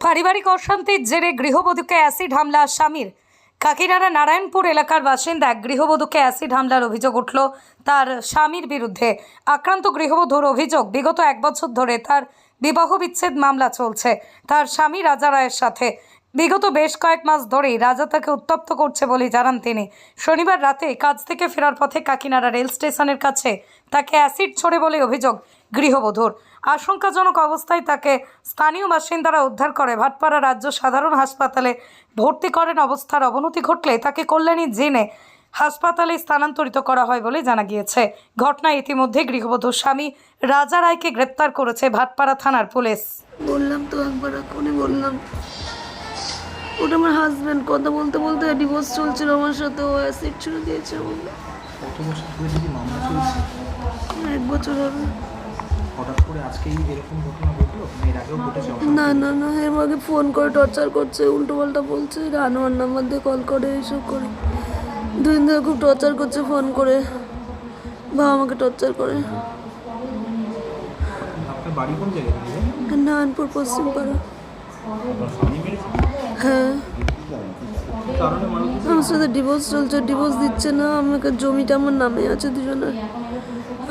পারিবারিক অশান্তির জেরে গৃহবধূকে অ্যাসিড হামলা স্বামীর কাকিনাড়া নারায়ণপুর এলাকার বাসিন্দা গৃহবধূকে অ্যাসিড হামলার অভিযোগ উঠল তার স্বামীর বিরুদ্ধে। আক্রান্ত গৃহবধূর অভিযোগ, বিগত এক বছর ধরে তার বিবাহ বিচ্ছেদ মামলা চলছে। তার স্বামী রাজা রায়ের সাথে। বিগত বেশ কয়েক মাস ধরেই রাজা তাকে উত্তপ্ত করছে বলে জানান তিনি। শনিবার রাতে কাজ থেকে ফেরার পথে কাকিনাড়া রেল স্টেশনের কাছে তাকে অ্যাসিড ছড়ে বলে অভিযোগ গৃহবধূর। আশঙ্কাজনক অবস্থায় তাকে স্থানীয় বাসিন্দারা উদ্ধার করে। ভাটপাড়া রাজ্য সাধারণ হাসপাতালে ভর্তি করেন অবস্থার অবনতি ঘটলে তাকে কল্যাণী জেনে হাসপাতালে স্থানান্তরিত করা হয় বলে জানা গিয়েছে। ঘটনায় ইতিমধ্যে গৃহবধূর স্বামী রাজা রায়কে গ্রেপ্তার করেছে ভাটপাড়া থানার পুলিশ। বললাম তো একবার, এখনই বললাম। ওটা আমার হাজব্যান্ড কথা বলতে বলতে ডিভোর্স চলছিল আমার সাথে ও অ্যাসিড ছুড়ে দিয়েছে এক বছর হবে। না না না না এর আগে ফোন করে টর্চার করছে উল্টো পাল্টা বলছে রানোয়ার নাম্বার দিয়ে কল করে এইসব করে। দুই দিন ধরে খুব টর্চার করছে ফোন করে। বা আমাকে টর্চার করে। আপনার বাড়ি কোন জায়গায়? দিদি নারায়ণপুর পশ্চিম পাড়া হ্যাঁ। আমার সাথে ডিভোর্স চলছে ডিভোর্স দিচ্ছে না আমাকে জমিটা আমার নামে আছে দুজনের।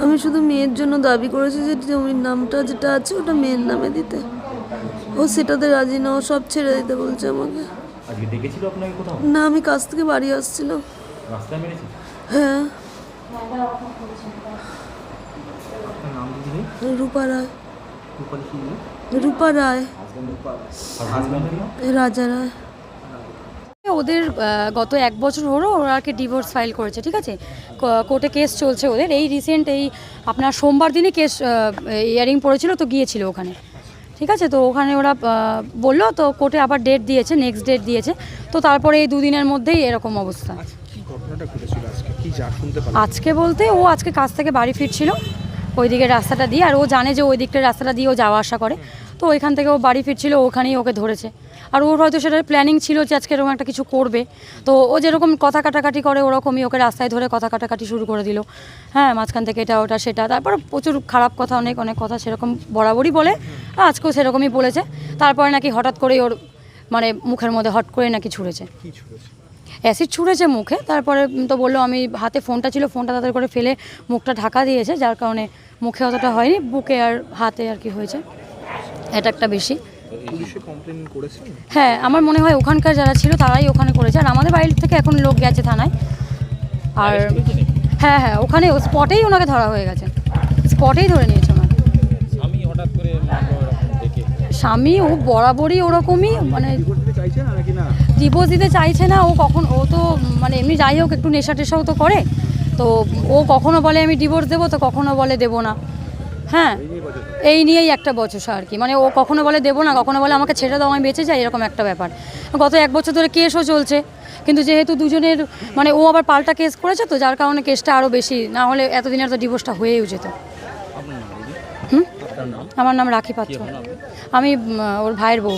আমি শুধু মেয়ের জন্য দাবি করেছি যে জমির নামটা যেটা আছে ওটা মেয়ের নামে দিতে। ও সেটাতে রাজি না ও সব ছেড়ে দিতে বলছে আমাকে। না আমি কাজ থেকে বাড়ি আসছিলাম। হ্যাঁ। রূপা রায়? রূপা রায়। রাজা রায়। ওদের গত এক বছর হলো ওরা আর কি ডিভোর্স ফাইল করেছে ঠিক আছে? কোর্টে কেস চলছে ওদের। এই রিসেন্ট এই আপনার সোমবার দিনই কেস ইয়ারিং পড়েছিল তো গিয়েছিল ওখানে। ঠিক আছে? তো ওখানে ওরা বলল তো কোর্টে আবার ডেট দিয়েছে নেক্সট ডেট দিয়েছে। তো তারপরে এই দুদিনের মধ্যেই এরকম অবস্থা। কি ঘটনাটা ঘটেছিল আজকে? কি যা শুনতে পারলাম। আজকে বলতে ও আজকে কাজ থেকে বাড়ি ফিরছিল। ওই দিকের রাস্তাটা দিয়ে, আর ও জানে যে ওই দিকটার রাস্তাটা দিয়ে ও যাওয়া আসা করে। তো ওইখান থেকে ও বাড়ি ফিরছিল, ওখানেই ওকে ধরেছে। আর ওর হয়তো সেটার প্ল্যানিং ছিল যে আজকে এরকম একটা কিছু করবে। তো ও যেরকম কথা কাটাকাটি করে, ওরকমই ওকে রাস্তায় ধরে কথা কাটাকাটি শুরু করে দিল। হ্যাঁ মাঝখান থেকে এটা, ওটা, সেটা। তারপর প্রচুর খারাপ কথা, অনেক অনেক কথা সেরকম বরাবরই বলে। আজকেও সেরকমই বলেছে। তারপরে নাকি হঠাৎ করেই ওর মানে মুখের মধ্যে হট করে নাকি ছুড়েছে? অ্যাসিড ছুঁড়েছে মুখে তারপরে তো বলল আমি হাতে ফোনটা ছিল ফোনটা তাদের করে ফেলে মুখটা ঢাকা দিয়েছে যার কারণে মুখে অতটা হয়নি বুকে আর হাতে আর কি হয়েছে। এটা একটা বেশি। পুলিশে কমপ্লেন করেছেন হ্যাঁ আমার মনে হয় ওখানকার যারা ছিল তারাই ওখানে করেছে আর আমাদের বাড়ির থেকে এখন লোক গেছে থানায়। আর হ্যাঁ হ্যাঁ ওখানে স্পটেই ওনাকে ধরা হয়ে গেছে। স্পটেই ধরে নিয়েছে ওনাকে। স্বামী ও বরাবরই ওরকমই মানে ডিভোর্স দিতে চাইছে না ও কখন ও তো মানে এমনি যাই হোক একটু নেশা টেশাও তো করে। তো ও কখনো বলে আমি ডিভোর্স দেবো তো কখনো বলে দেবো না। হ্যাঁ এই নিয়েই একটা বচসা আর কি। মানে ও কখনো বলে দেবো না কখনো বলে আমাকে ছেড়ে দাও আমি বেঁচে যাই এরকম একটা ব্যাপার। গত এক বছর ধরে কেসও চলছে কিন্তু যেহেতু দুজনের মানে ও আবার পাল্টা কেস করেছে তো যার কারণে কেসটা আরও বেশি না হলে এতদিনের তো ডিভোর্সটা হয়েও যেত। হুম? আমার নাম রাখি পাত্র। আমি ওর ভাইয়ের বউ।